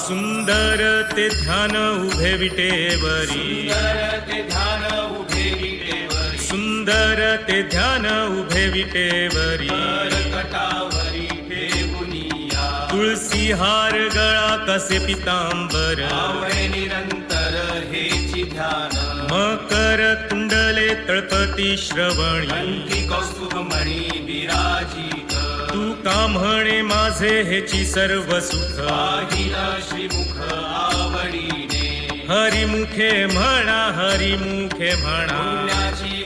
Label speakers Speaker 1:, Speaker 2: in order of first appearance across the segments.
Speaker 1: सुंदर ते ध्यान उभे विटेवरी.
Speaker 2: सुंदर ते ध्यान उभे विटेवरी.
Speaker 1: सुंदर ते ध्यान उभे विटेवरी
Speaker 2: कटावरी
Speaker 1: तुळसी हार गळा कसे पितांबर.
Speaker 2: निरंतर हेची ध्यान
Speaker 1: मकर तुंडले तळपती श्रवणी.
Speaker 2: कौस्तुभ मणी
Speaker 1: तू का म्हणे माझे हेची सर्व सुख.
Speaker 2: श्रीमुख आवडीने.
Speaker 1: हरिमुखे म्हणा हरिमुखे म्हणा.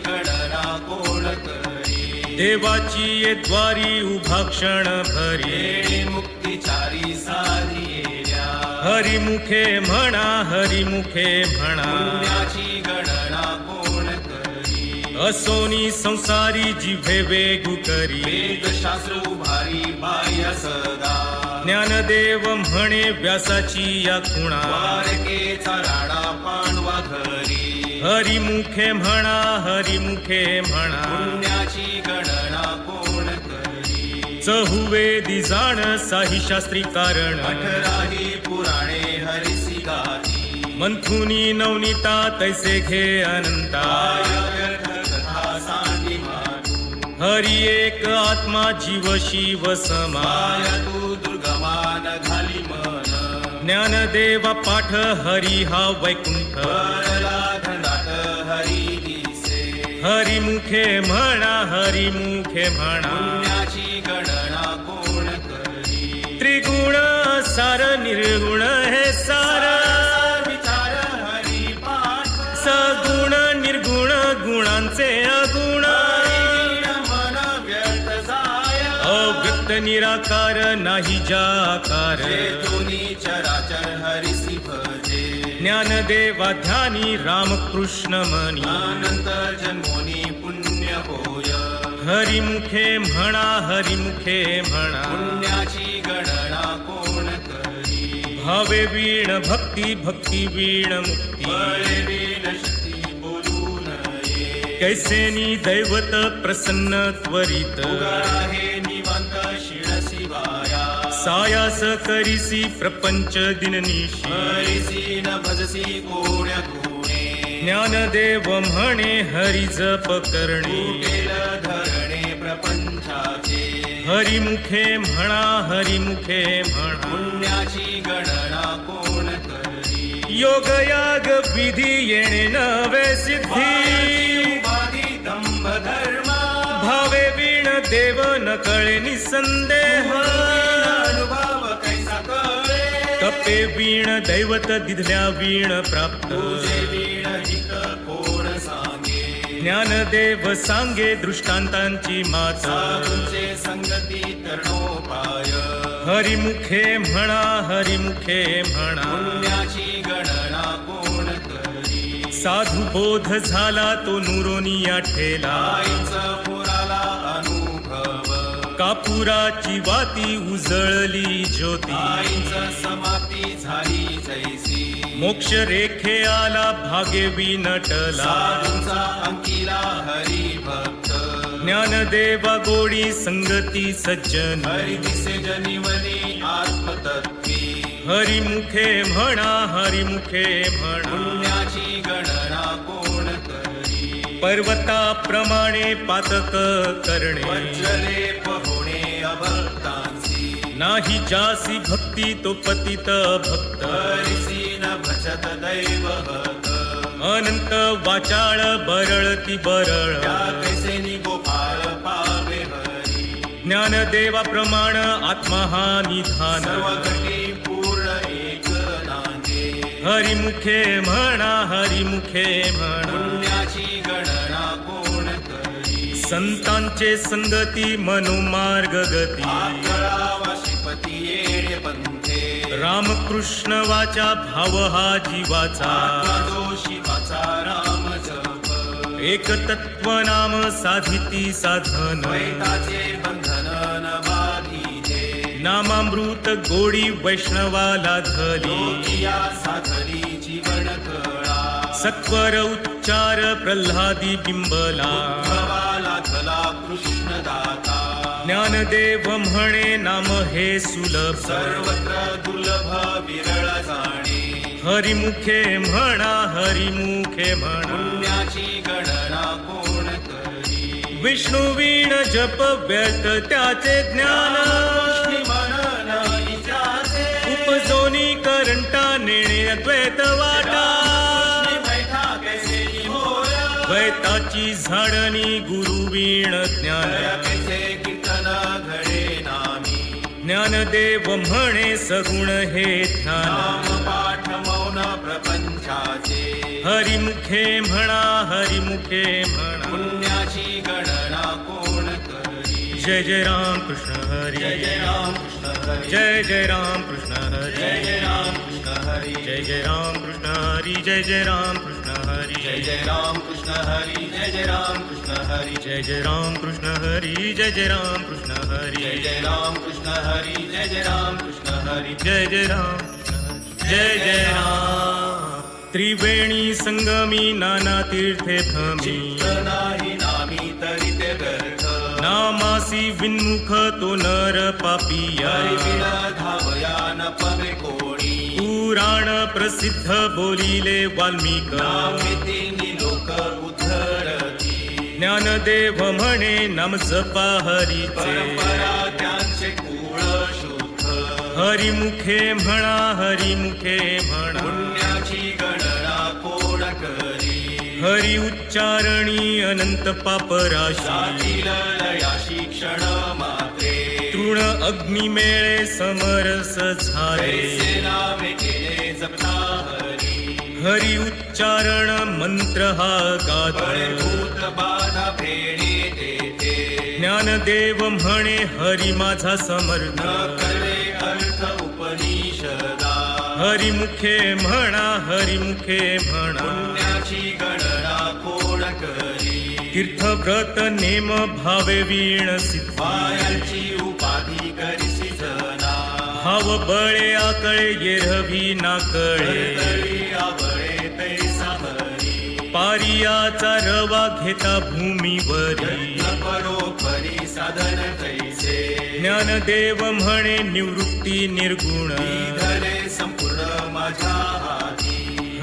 Speaker 2: गणना कोण करी?
Speaker 1: देवाची ये द्वारी उभा क्षण भरी.
Speaker 2: मुक्तिचारी साधिएल्या
Speaker 1: हरिमुखे म्हणा हरिमुखे म्हणा.
Speaker 2: गणना
Speaker 1: असोनी संसारी जिव्हे वेगू करी.
Speaker 2: वेदशास्त्र उभारी बाह्य सदा.
Speaker 1: ज्ञानदेव म्हणे व्यासाची या खुणा.
Speaker 2: द्वारकेचा राणा पांडवा घरी.
Speaker 1: हरिमुखे म्हणा हरिमुखे म्हणा.
Speaker 2: पुण्याची गणना कोण करी?
Speaker 1: चहुवेदी जाण साही शास्त्री कारण
Speaker 2: अठराही पुराणे हरिसी गाती
Speaker 1: मंथुनी नवनीता तैसे घे अनंता. हरी एक आत्मा जीव शिव समा
Speaker 2: तू दुर्गमान घाली मन
Speaker 1: ज्ञानदेवा पाठ हरी हा वैकुंठ.
Speaker 2: करला धनाट हरी
Speaker 1: मुखे म्हणा हरी मुखे
Speaker 2: म्हणा. गणना कोण करी
Speaker 1: त्रिगुण सार निर्गुण हे नाही जाकार।
Speaker 2: चराचर हरिसी भजे।
Speaker 1: ज्ञानदेवा ध्यानी रामकृष्ण मनी।
Speaker 2: अनंत जन्मोनी पुण्य होय।
Speaker 1: हरिमुखे म्हणा हरिमुखे म्हणा।
Speaker 2: पुण्याची गणना कोण करी?
Speaker 1: भावे वीण भक्ती भक्ती वीण मुक्ती।
Speaker 2: वीण शक्ती बोलू नये।
Speaker 1: कैसेनी दैवत प्रसन्न त्वरित।
Speaker 2: उगाळा
Speaker 1: सायास करिसी प्रपंच दिननिशी.
Speaker 2: हरिसी न भजसी कोण्या गुणे.
Speaker 1: ज्ञानदेव म्हणे हरी जप करणे.
Speaker 2: धरणे प्रपंचाचे.
Speaker 1: हरिमुखे म्हणा हरिमुखे म्हणा.
Speaker 2: पुण्याची गणना कोण करी?
Speaker 1: योग याग विधी येणे नवे सिद्धी. भावे वीण देव न कळे निसंदेह. वीण दैवत दिधल्या वीण प्राप्त.
Speaker 2: कोण सांगे?
Speaker 1: ज्ञानदेव सांगे दृष्टांतांची माता.
Speaker 2: संगती तरणोपाय.
Speaker 1: हरिमुखे म्हणा हरिमुखे म्हणा.
Speaker 2: गणना कोण करी?
Speaker 1: साधू बोध झाला तो नुरोनिया ठेला.
Speaker 2: आईचा पुराला अनुभव
Speaker 1: कापुराची वाती उजळली ज्योती.
Speaker 2: समाप्ती झाली जैसी.
Speaker 1: मोक्ष रेखे आला भागे विनटला.
Speaker 2: अंकिला हरी भक्त.
Speaker 1: ज्ञानदेवा गोडी संगती सज्जन.
Speaker 2: हरी दिसे जनिवली आत्मतत्वी.
Speaker 1: हरिमुखे म्हणा हरिमुखे म्हणा.
Speaker 2: पुण्याची करी
Speaker 1: पर्वताप्रमाणे पातक करणे।
Speaker 2: वज्रले पहोणे अभक्तांसी।
Speaker 1: नाही जासी भक्ती तो पतित भक्त।
Speaker 2: न भजत दैवभक्त
Speaker 1: अनंत वाचाळ बरळती बरळ।
Speaker 2: गोपाळ पावे
Speaker 1: ज्ञानदेवा प्रमाण आत्मा हा निधान।
Speaker 2: पूर्ण एक
Speaker 1: हरिमुखे म्हणा हरिमुखे म्हणा। संतांचे संगती मनुमार्ग गती. रामकृष्ण वाचा भाव हा जीवाचा. एक तत्व नाम साधिती साधन. नामामृत गोडी वैष्णवाला धली. सत्वर उच्चार प्रल्हादी बिंबला. ज्ञानदेव म्हणे नाम हे सुलभ.
Speaker 2: सर्वत्र दुर्लभ विरळ
Speaker 1: हरिमुखे म्हणा हरिमुखे म्हणा.
Speaker 2: पुण्याची गणना कोण करी?
Speaker 1: विष्णू वीण जप व्यर्थ त्याचे ज्ञान. उपजोनी करंटा नेणे अद्वैत वाटा. द्वैताची झाडणी गुरु वीण ज्ञान. ज्ञानदेव म्हणे सगुण हे ध्यान.
Speaker 2: नाम पाठ मौन प्रपंचाचे.
Speaker 1: हरिमुखे म्हणा हरिमुखे म्हणा.
Speaker 2: पुण्याची गणना कोण करी?
Speaker 1: जय जय राम कृष्ण हरी.
Speaker 2: जय जय राम हरी
Speaker 1: जय जय राम कृष्ण हरी
Speaker 2: जय जय राम कृष्ण हरी
Speaker 1: जय जय राम कृष्ण हरी जय जय राम कृष्ण हरी
Speaker 2: जय जय राम कृष्ण हरी जय जय राम कृष्ण हरी
Speaker 1: जय जय राम कृष्ण हरी जय जय राम कृष्ण हरी
Speaker 2: जय जय राम कृष्ण हरी जय जय राम कृष्ण हरी
Speaker 1: जय जय राम जय जय राम त्रिवेणी संगमी नाना तीर्थे भ्रमी नामासी विन्मुख तो नर पापिया
Speaker 2: धावया न पवे कोणी
Speaker 1: पुराण प्रसिद्ध बोलिले वाल्मिक।
Speaker 2: लोक उद्धरती
Speaker 1: ज्ञानदेव म्हणे नाम जपा हरीचे
Speaker 2: कुळ शुद्ध
Speaker 1: हरिमुखे म्हणा हरिमुखे म्हणा। हरी उच्चारणी अनंत पापराशी.
Speaker 2: जातील लयाशी क्षण मात्रे.
Speaker 1: तृण अग्निमेळे समरस झाले.
Speaker 2: जपता हरी.
Speaker 1: हरी उच्चारण मंत्र हा गात. ज्ञानदेव म्हणे हरी माझा समर्थ.
Speaker 2: न करे अर्थ उपनिषदा.
Speaker 1: हरिमुखे म्हणा हरिमुखे म्हणा. तीर्थव्रत नेम भावे वीण सिद्ध.
Speaker 2: पायांची उपाधी करिसी जना.
Speaker 1: भाव बळे आकळे येरवी नाकळे. पारियाचा रवा घेता भूमीवरी.
Speaker 2: परोपरी साधन तैसे
Speaker 1: ज्ञानदेव म्हणे निवृत्ती निर्गुण.
Speaker 2: धरे संपूर्ण हाती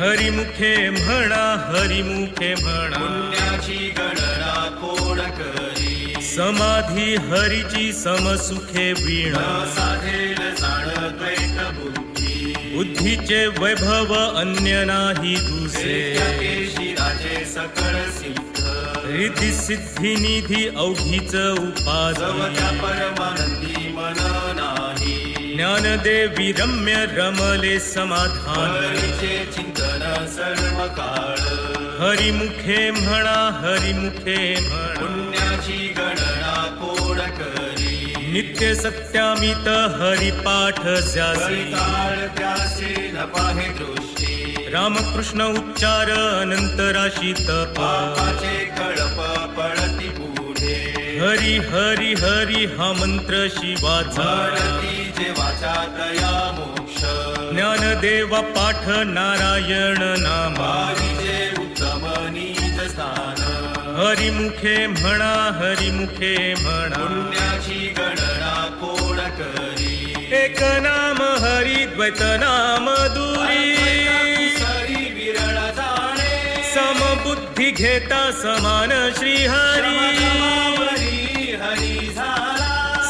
Speaker 1: हरिमुखे म्हणा हरिमुखे म्हणा.
Speaker 2: पुण्याची गणना कोण करी?
Speaker 1: समाधी हरीची समसुखे वीण.
Speaker 2: साधेल जाण द्वैत बुद्धी?
Speaker 1: बुद्धीचे वैभव अन्य नाही दुसे.
Speaker 2: केशी राजे सकळ सिद्ध.
Speaker 1: रिद्धी सिद्धी निधी अवघीच
Speaker 2: जवत्या परमानंदी मन नाही
Speaker 1: ज्ञानदेवी रम्य रमले समाधान।
Speaker 2: चिंतन सर्व काळ
Speaker 1: हरिमुखे म्हणा हरिमुखे म्हणा।
Speaker 2: पुण्याची गणना कोण करी।
Speaker 1: नित्य सत्यामित हरिपाठ ज्यासी
Speaker 2: हरिकाळ त्यासे न पाहे दृष्टी।
Speaker 1: रामकृष्ण उच्चार अनंत राशी तप।
Speaker 2: पापाचे कळप पळती पुढे
Speaker 1: हरी हरी हरी हा मंत्र शिवाचा।
Speaker 2: तया मोक्ष.
Speaker 1: ज्ञानदेवा पाठ नारायण नामा.
Speaker 2: उत्तम नीच स्थान.
Speaker 1: हरिमुखे म्हणा हरिमुखे म्हणा.
Speaker 2: पुण्याची गणना कोण करी
Speaker 1: एक नाम हरी द्वैत नाम दुरी.
Speaker 2: सरी विरळ जाणे.
Speaker 1: समबुद्धी घेता समान श्रीहरी.
Speaker 2: श्रमदमावरी हरी झाला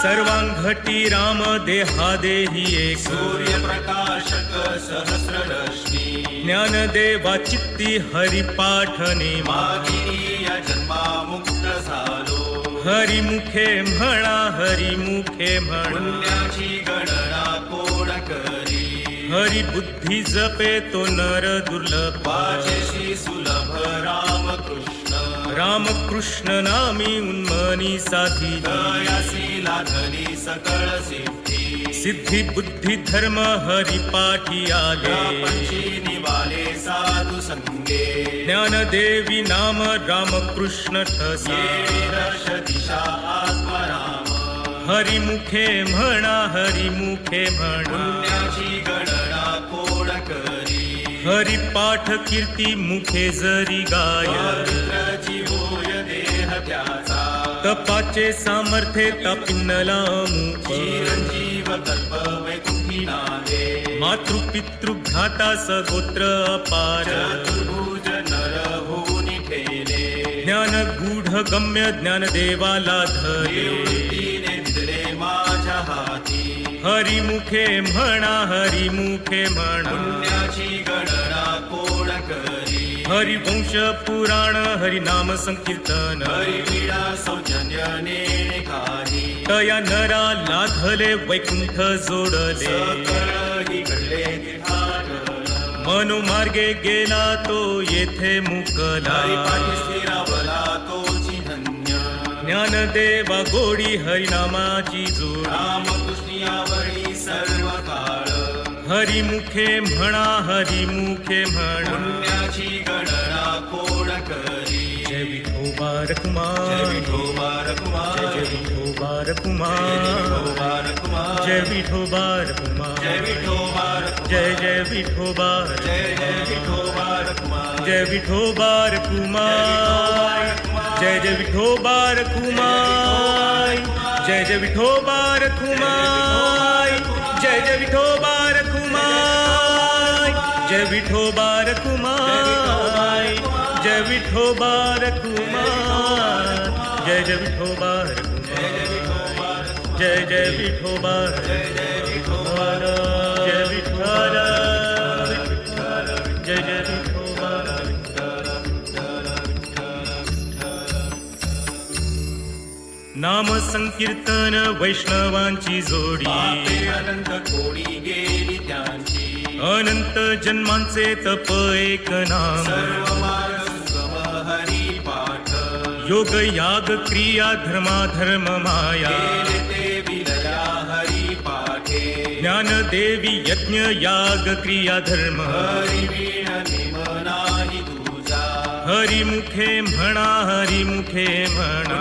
Speaker 1: सर्वांघटी राम देहा देही एक.
Speaker 2: सूर्यप्रकाशक सहस्र रश्मी
Speaker 1: ज्ञानदेवा चित्ती हरिपाठ नेमा
Speaker 2: मागिनी या जन्मा मुक्त झालो.
Speaker 1: हरिमुखे म्हणा हरिमुखे म्हणा.
Speaker 2: पुण्याची गणना कोण करी?
Speaker 1: हरी बुद्धी जपे तो नर दुर्लभ.
Speaker 2: वाचेशी सुलभ रामकृष्ण.
Speaker 1: रामकृष्ण नामी उन्मनी साधी।
Speaker 2: दयासी लाधनी सकळ सिद्धी।
Speaker 1: सिद्धी बुद्धी धर्म हरिपाठी आले
Speaker 2: पंची निवाले साधू संगे।
Speaker 1: ज्ञानदेवी नाम रामकृष्ण ठसा।
Speaker 2: ये दर्श दिशा आत्मराम।
Speaker 1: हरिमुखे म्हणा हरिमुखे म्हणा।
Speaker 2: गणना कोण करी
Speaker 1: हरिपाठ कीर्ती मुखे जरी गाय तपाचे सामर्थ्य तापिन्नला
Speaker 2: चिरंजीव कल्प वैकुंठी नावे
Speaker 1: मातृपितृघाता सगोत्र अपार.
Speaker 2: चतुर्भुज नर होऊनी ठेले.
Speaker 1: ज्ञान गूढ गम्य ज्ञान देवाला धरे
Speaker 2: दिले माझ्या हाती.
Speaker 1: हरिमुखे म्हणा हरिमुखे म्हणा.
Speaker 2: पुण्याची गणना कोण करी
Speaker 1: हरिवंश पुराण हरिनाम संकीर्तन.
Speaker 2: सौजन्यने काही.
Speaker 1: तया नरा लाधले वैकुंठ जोडले. मनोमार्गे गेला तो येथे मुकला.
Speaker 2: धन्य
Speaker 1: ज्ञानदेवा गोडी हरिनामाची जोड.
Speaker 2: रामकृष्णियावरी सर्व काळ
Speaker 1: हरिमुखे म्हणा हरिमुखे म्हणा.
Speaker 2: कोण करी
Speaker 1: जय विठोबा
Speaker 2: जय विठोबा
Speaker 1: जय
Speaker 2: रकुमार
Speaker 1: जय विठोबा
Speaker 2: जय
Speaker 1: रकुमार
Speaker 2: विठोबा रकुमार
Speaker 1: जय विठोबा रकुमार
Speaker 2: जय
Speaker 1: जय जय विठोबा
Speaker 2: जय जय विठोबा रकुमार
Speaker 1: जय जय जय विठोबा रकुमार जय जय विठोबा रकुमार जय जय विठोबा रकुमार जय विठोबा रकुमार जय विठोबा रकुमार जय जय विठोबा जय जय विठोबा जय जय विठोबा जय विठ्ठल जय जय विठोबा नाम संकीर्तन वैष्णवांची जोडी.
Speaker 2: अनंत गेली त्यांची.
Speaker 1: अनंत जन्मांचे तप एक नाम. योग याग क्रिया धर्मा धर्म माया
Speaker 2: हरी पाठे
Speaker 1: ज्ञान देवी यज्ञ याग क्रिया धर्म
Speaker 2: हरी मुखे म्हणा हरी
Speaker 1: हरिमुखे म्हणा हरिमुखे म्हणा।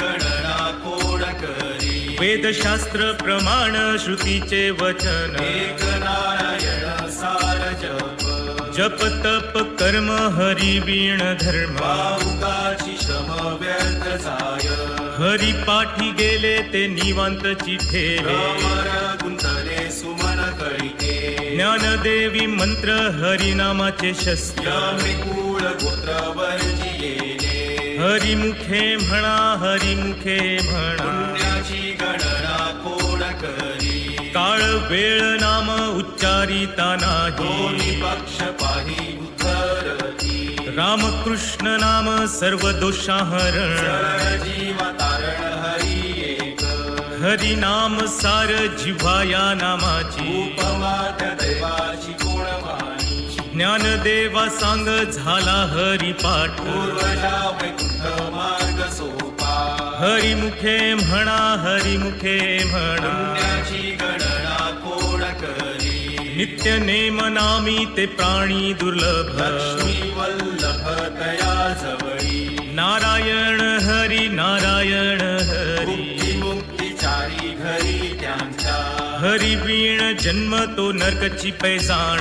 Speaker 2: गणना कोण करी
Speaker 1: वेदशास्त्र प्रमाण श्रुतीचे वचन।
Speaker 2: जप
Speaker 1: तप कर्म हरि वीण धर्म।
Speaker 2: श्रम व्यर्थ जाय
Speaker 1: हरी पाठी गेले ते निवांत
Speaker 2: भ्रमर गुंतले सुमन कळिते
Speaker 1: ज्ञानदेवी मंत्र हरिनामाचे शस्त्र।
Speaker 2: यमिकूळ गोत्र वर्जियेले
Speaker 1: हरिमुखे म्हणा हरिमुखे म्हणा।
Speaker 2: गणना कोण करी?
Speaker 1: काळ वेळ नाम उच्चारिता नाही।
Speaker 2: पक्ष पाही
Speaker 1: रामकृष्ण नाम सर्व दोषाहरण
Speaker 2: जीवा तारण हरी एक
Speaker 1: सार जिव्हाया नामाची।
Speaker 2: उपमात देवाची
Speaker 1: ज्ञानदेवा सांग झाला हरिपाठ।
Speaker 2: पूर्वजा वैकुंठ मार्ग सोपा
Speaker 1: हरिमुखे म्हणा हरिमुखे म्हणा।
Speaker 2: पुण्याची
Speaker 1: नित्य नेम नामी ते प्राणी दुर्लभ।
Speaker 2: लक्ष्मी वल्लभ तया जवळी।
Speaker 1: नारायण हरी नारायण हरी।
Speaker 2: मुक्ती मुक्तीचारी घरी त्यांच्या।
Speaker 1: हरी वीण जन्म तो नरकची पैजाण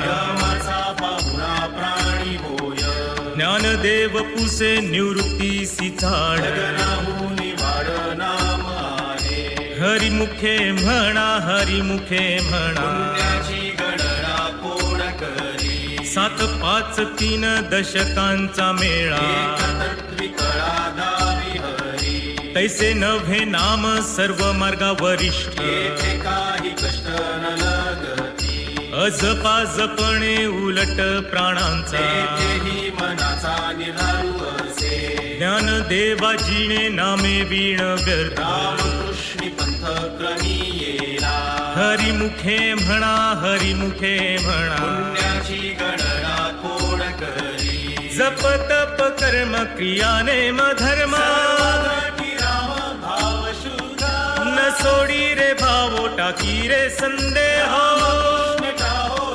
Speaker 2: पाहुणा प्राणी होय।
Speaker 1: ज्ञानदेव पुसे निवृत्ती सिचाड हरिमुखे म्हणा हरिमुखे म्हणा। सात पाच तीन दशकांचा मेळा. तैसे नव्हे नाम सर्व मार्गा वरिष्ठ अजपा जपणे उलट प्राणांचा. ज्ञान देवा जिणे नामे वीण व्यर्थ. हरिमुखे म्हणा हरिमुखे म्हणा. जप तप कर्म क्रिया नेम धर्म न सोडी रे भावो टाकी रे संदेह.
Speaker 2: मिटाहो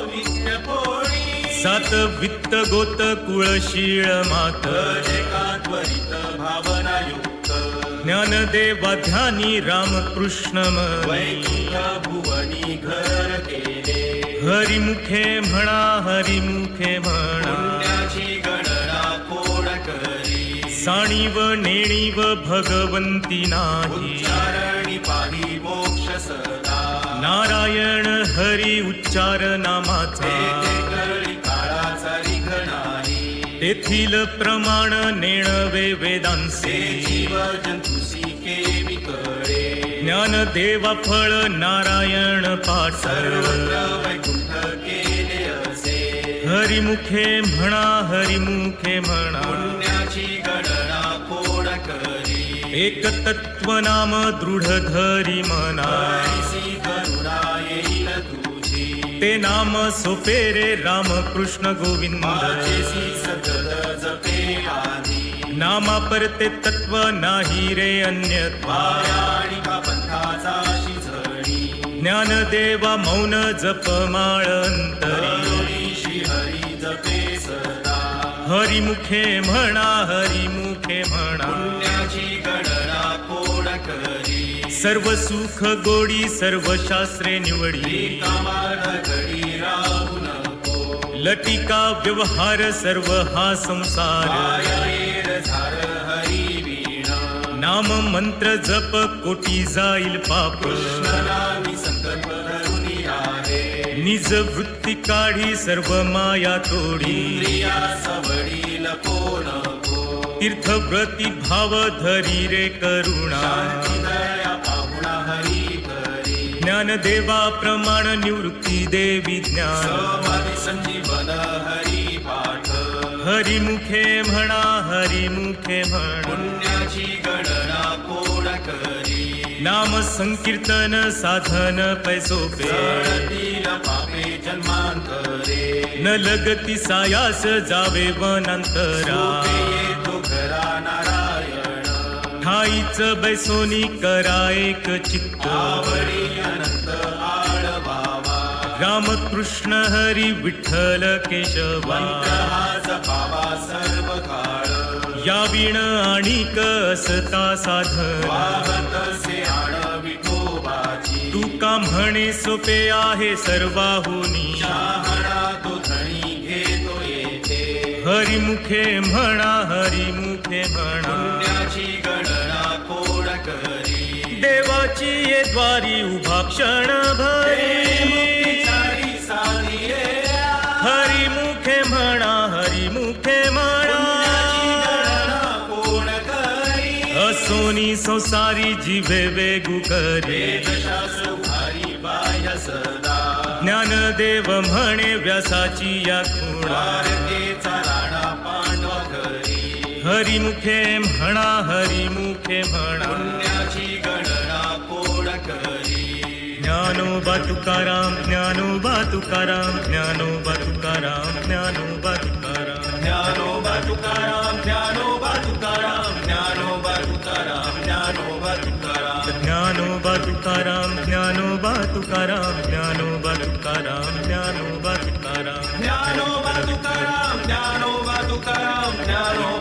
Speaker 1: सात वित्त गोत कुळशीळ मात.
Speaker 2: भावना युक्त
Speaker 1: ज्ञानदेवा ध्यानी रामकृष्ण मनी.
Speaker 2: भुवनी घर केले
Speaker 1: हरिमुखे म्हणा हरिमुखे म्हणा. साणीव नेणीव भगवंती नाही.
Speaker 2: उच्चारणी पाही मोक्ष सदा.
Speaker 1: नारायण हरी उच्चार नामाचा.
Speaker 2: काळाचा नाही.
Speaker 1: तेथील प्रमाण नेणवे वेदांचे
Speaker 2: जीव जंतुसी केवी कळे
Speaker 1: ज्ञान देवा फळ नारायण पाठ.
Speaker 2: सर्वत्र वैकुंठ केले असे.
Speaker 1: हरिमुखे म्हणा हरिमुखे म्हणा. एक तत्व नाम दृढ धरी मना ते नाम सोपेरे राम कृष्ण गोविंद नामा परते तत्व नाही रे
Speaker 2: अन्य
Speaker 1: ज्ञान देवा मौन जप
Speaker 2: माळंत
Speaker 1: हरिमुखे म्हणा हरिमुखे म्हणा. सर्व सुख गोडी सर्व शास्त्रे निवडी. लटिका व्यवहार सर्व हा संसार. नाम मंत्र जप कोटी जाईल पाप. निज वृत्ती काढी सर्व माया तोडी.
Speaker 2: तीर्थ
Speaker 1: व्रती भाव धरी रे करुणा. ज्ञान देवा प्रमाण निवृत्ती देवी ज्ञान.
Speaker 2: संजीवन हरी पाठ.
Speaker 1: हरिमुखे म्हणा हरिमुखे म्हणा.
Speaker 2: पुण्याची गणना कोण करी?
Speaker 1: नाम संकीर्तन साधन पैसोपे.
Speaker 2: जळतील पापे जन्मांतरे.
Speaker 1: न लगती सायास जावे वनांतरा.
Speaker 2: सोपे
Speaker 1: ठाईच बैसोनी करा एक चित्त.
Speaker 2: आवडी अनंत आळवावा
Speaker 1: रामकृष्ण हरी विठ्ठल केशवा.
Speaker 2: जपावा सर्व काळ
Speaker 1: या विण आणि कसता साध
Speaker 2: वाहत से विठोबाची
Speaker 1: तू का म्हणे सोपे आहे सर्वाहुनी.
Speaker 2: तो धणी घेतो येथे
Speaker 1: हरिमुखे म्हणा हरिमुखे म्हणा.
Speaker 2: पुण्याची
Speaker 1: देवाची ये द्वारी उभा क्षण भरी.
Speaker 2: हरी
Speaker 1: मुखे म्हणा हरी
Speaker 2: मुखे
Speaker 1: म्हणा असोनी संसारी जिवे वेगु करे. ज्ञानदेव म्हणे व्यासाची या खुणा.
Speaker 2: हरी मुखे म्हणा हरी
Speaker 1: मुखे म्हणा
Speaker 2: पुण्याची गणना कोण करी
Speaker 1: ज्ञानो बातुकाराम ज्ञानो बातुकाराम ज्ञानो बातुकाराम ज्ञानो बातुकाराम
Speaker 2: ज्ञानो बातुकाराम ज्ञानो बातुकाराम ज्ञानो बातुकाराम ज्ञानो बातुकाराम
Speaker 1: ज्ञानो बातुकाराम ज्ञानो बातुकाराम ज्ञानो बातुकाराम ज्ञानो बातुकाराम ज्ञानो बातुकाराम ज्ञानो बातुकाराम ज्ञानोबा